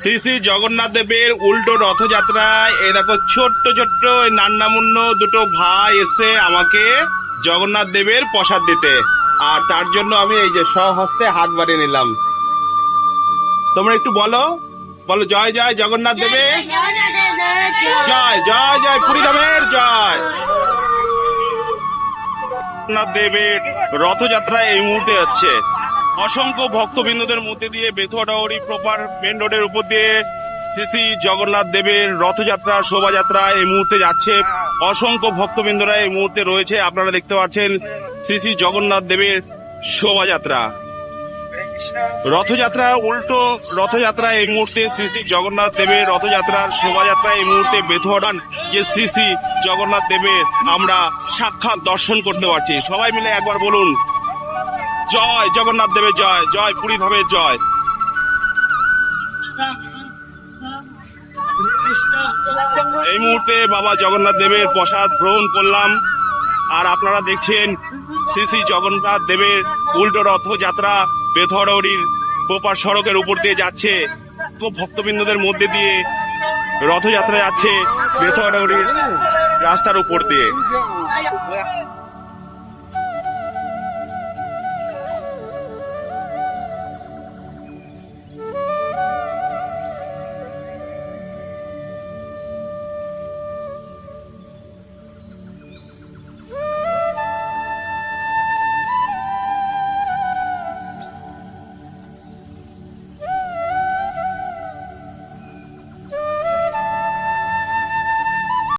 শ্রী শ্রী জগন্নাথ দেবের উল্টো রথযাত্রায় এ দেখো ছোট্ট ছোট্ট ওই নান্নামুন্ন দুটো ভাই এসে আমাকে জগন্নাথ দেবের প্রসাদ দিতে। আর তার জন্য আমি এই যে স্বহস্তে হাত বাড়িয়ে নিলাম। তোমরা একটু বলো বলো জয় জয় জগন্নাথ দেবে জয় জয় জয় পুরীধামের জয়। জগন্নাথ দেবের রথযাত্রা এই মুহূর্তে হচ্ছে। অসংখ্য ভক্তবৃন্দদের মধ্যে দিয়ে বেথুয়াডাহরি প্রপার মেন রোডের উপর দিয়ে শ্রী শ্রী জগন্নাথ দেবের রথযাত্রা, শোভাযাত্রা এই মুহূর্তে যাচ্ছে। অসংখ্য ভক্তবৃন্দরা এই মুহূর্তে রয়েছে। আপনারা দেখতে পাচ্ছেন শ্রী শ্রী জগন্নাথ দেবের শোভাযাত্রা। রথযাত্রা, উল্টো রথযাত্রা এই মুহূর্তে শ্রী শ্রী জগন্নাথ দেবের রথযাত্রার শোভাযাত্রা এই মুহূর্তে বেথুয়াডান যে শ্রী শ্রী জগন্নাথ দেবের আমরা সাক্ষাৎ দর্শন করতে পারছি। সবাই মিলে একবার বলুন জয়, জগন্নাথ দেবের জয় জয় পুরী ধামের জয়। এই মুহূর্তে বাবা জগন্নাথ দেবের প্রসাদ গ্রহণ করলাম। আর আপনারা দেখছেন শ্রী শ্রী জগন্নাথ দেবের উল্টো রথযাত্রা বেথরৌড়ির পোপার সড়কের উপর দিয়ে যাচ্ছে। তো ভক্তবৃন্দদের মধ্যে দিয়ে রথযাত্রা যাচ্ছে বেথরৌড়ির রাস্তার উপর দিয়ে।